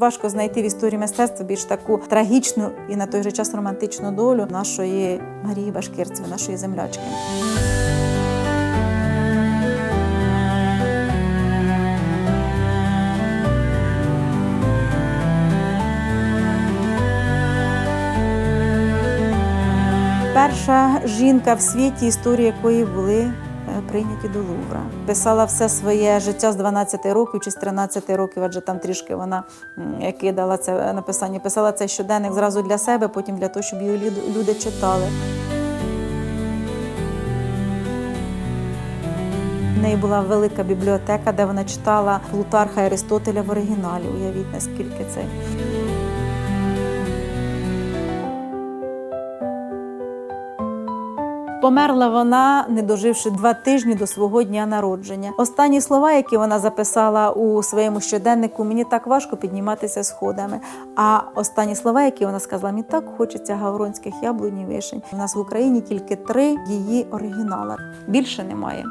Важко знайти в історії мистецтва більш таку трагічну і на той же час романтичну долю нашої Марії Башкирцевої, нашої землячки. Перша жінка в світі, історії якої були прийняті до Лувра. Писала все своє життя з 12 років чи з 13 років, адже там трішки вона кидала це написання. Писала цей щоденник зразу для себе, потім для того, щоб її люди читали. В неї була велика бібліотека, де вона читала Плутарха Аристотеля в оригіналі. Уявіть, наскільки це. Померла вона, не доживши два тижні до свого дня народження. Останні слова, які вона записала у своєму щоденнику, мені так важко підніматися сходами. А останні слова, які вона сказала, мені так хочеться гавронських яблунь вишень. У нас в Україні тільки три її оригінали. Більше немає.